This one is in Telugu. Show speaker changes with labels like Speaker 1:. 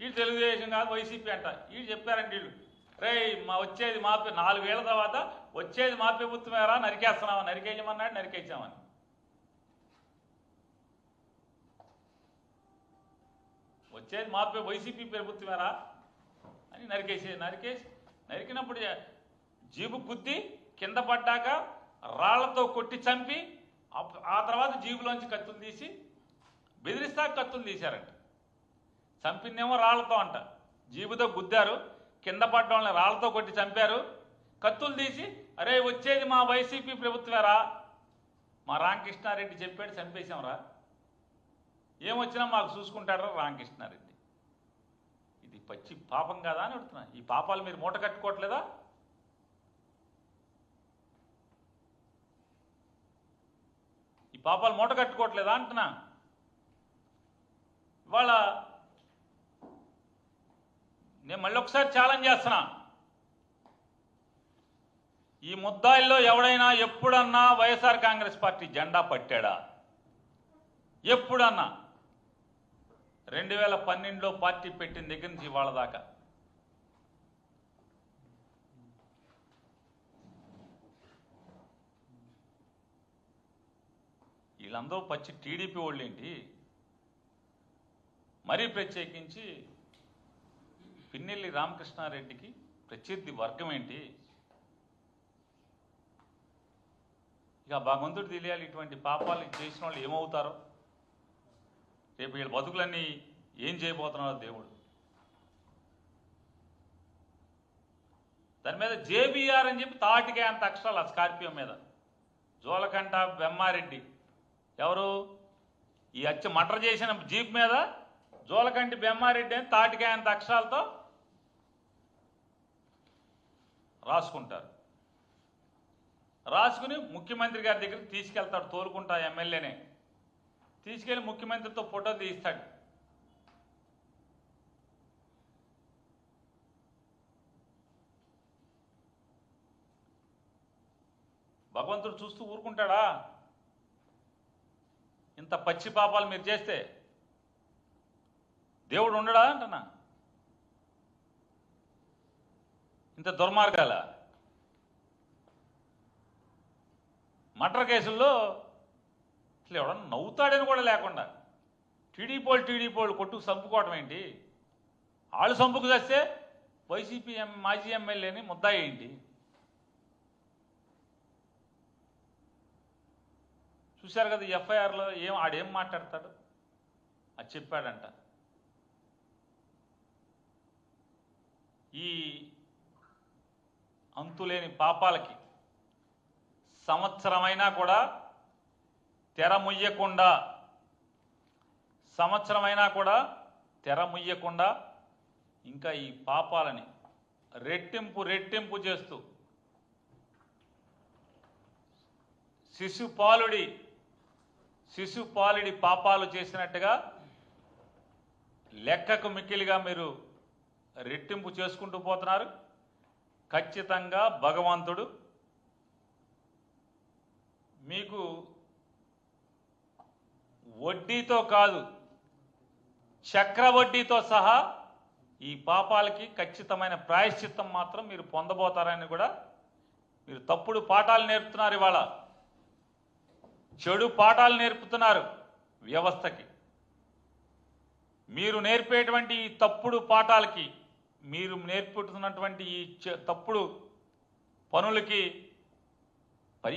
Speaker 1: వీళ్ళు తెలుగుదేశం కాదు వైసీపీ అంట. వీళ్ళు చెప్పారండి వీళ్ళు. రే మా వచ్చేది మా నాలుగేళ్ళ తర్వాత వచ్చేది మా ప్రభుత్వమేరా నరికేస్తున్నామా నరికేయమన్నాడు నరికేసామని వచ్చేది మా వైసీపీ ప్రభుత్వమేరా అని నరికేసే నరికేసి నరికినప్పుడు జీబు గుద్ది కింద పడ్డాక రాళ్ళతో కొట్టి చంపి ఆ తర్వాత జీబులోంచి కత్తులు తీసి బెదిరిస్తా కత్తులు తీశారంట. చంపిందేమో రాళ్ళతో అంట. జీబుతో గుద్దారు కింద పడ్డ వాళ్ళని రాళ్ళతో కొట్టి చంపారు. కత్తులు తీసి అరే వచ్చేది మా వైసీపీ ప్రభుత్వమేరా మా రామకృష్ణారెడ్డి చెప్పాడు చంపేశాంరా. ఏమొచ్చినా మాకు చూసుకుంటాడు రామకృష్ణారెడ్డి. ఇది పచ్చి పాపం కాదా అని అడుగుతున్నా. ఈ పాపాలు మీరు మూట కట్టుకోవట్లేదా? ఈ పాపాలు మూట కట్టుకోవట్లేదా అంటున్నా. ఇవాళ నేను మళ్ళీ ఒకసారి ఛాలెంజ్ చేస్తున్నా. ఈ ముద్దాయిల్లో ఎవడైనా ఎప్పుడన్నా వైఎస్ఆర్ కాంగ్రెస్ పార్టీ జెండా పట్టాడా? ఎప్పుడన్నా? రెండు వేల పన్నెండులో పార్టీ పెట్టిన దగ్గర నుంచి ఇవాళ దాకా. వీళ్ళందరూ పచ్చి టీడీపీ వాళ్ళు ఏంటి మరీ ప్రత్యేకించి పిన్నెల్లి రామకృష్ణారెడ్డికి ప్రత్యర్థి వర్గం ఏంటి? ఇక భగవంతుడు తెలియాలి ఇటువంటి పాపాలు చేసిన వాళ్ళు ఏమవుతారో? రేపు వీళ్ళ బతుకులన్నీ ఏం చేయబోతున్నారో దేవుడు. దాని మీద జేబీఆర్ అని చెప్పి తాటికే అంత అక్షరాలు ఆ స్కార్పియో మీద. జోలకంట బెమ్మారెడ్డి ఎవరు? ఈ అచ్చ మటర్ చేసిన జీప్ మీద జోలకంటి బెమ్మారెడ్డి అని తాటికాయ అంత అక్షరాలతో రాసుకుంటారు. రాసుకుని ముఖ్యమంత్రి గారి దగ్గరికి తీసుకెళ్తాడు తోలుకుంటా ఎమ్మెల్యేనే. తీసుకెళ్ళి ముఖ్యమంత్రితో ఫోటో తీస్తాడు. భగవంతుడు చూస్తూ ఊరుకుంటాడా? ఇంత పచ్చి పాపాలు మీరు చేస్తే దేవుడు ఉండడా అంటున్నా? ఇంత దుర్మార్గాల? మర్డర్ కేసుల్లో అసలు ఎవడన్నా నవ్వుతాడని కూడా లేకుండా టీడీపోళ్ళు టీడీపోళ్ళు కొట్టుకు చంపుకోవడం ఏంటి? వాళ్ళు చంపుకు చేస్తే వైసీపీ ఎం మాజీ ఎమ్మెల్యేని ముద్దా ఏంటి? చూశారు కదా ఎఫ్ఐఆర్లో ఏం ఆడేం మాట్లాడతాడు? అది చెప్పాడంట. ఈ అంతులేని పాపాలకి సంవత్సరమైనా కూడా తెర ముయ్యకుండా సంవత్సరమైనా కూడా తెర ముయ్యకుండా ఇంకా ఈ పాపాలని రెట్టింపు రెట్టింపు చేస్తూ శిశుపాలుడి శిశుపాలుడి పాపాలు చేసినట్టుగా లెక్కకు మిక్కిలిగా మీరు రెట్టింపు చేసుకుంటూ పోతున్నారు. ఖచ్చితంగా భగవంతుడు మీకు వడ్డీతో కాదు చక్రవడ్డీతో సహా ఈ పాపాలకి ఖచ్చితమైన ప్రాయశ్చిత్తం మాత్రం మీరు పొందబోతారని కూడా మీరు తప్పుడు పాఠాలు నేర్పుతున్నారు ఇవాళ. చెడు పాఠాలు నేర్పుతున్నారు వ్యవస్థకి. మీరు నేర్పేటువంటి ఈ తప్పుడు పాఠాలకి మీరు నేర్పుతున్నటువంటి ఈ చె- తప్పుడు పనులకి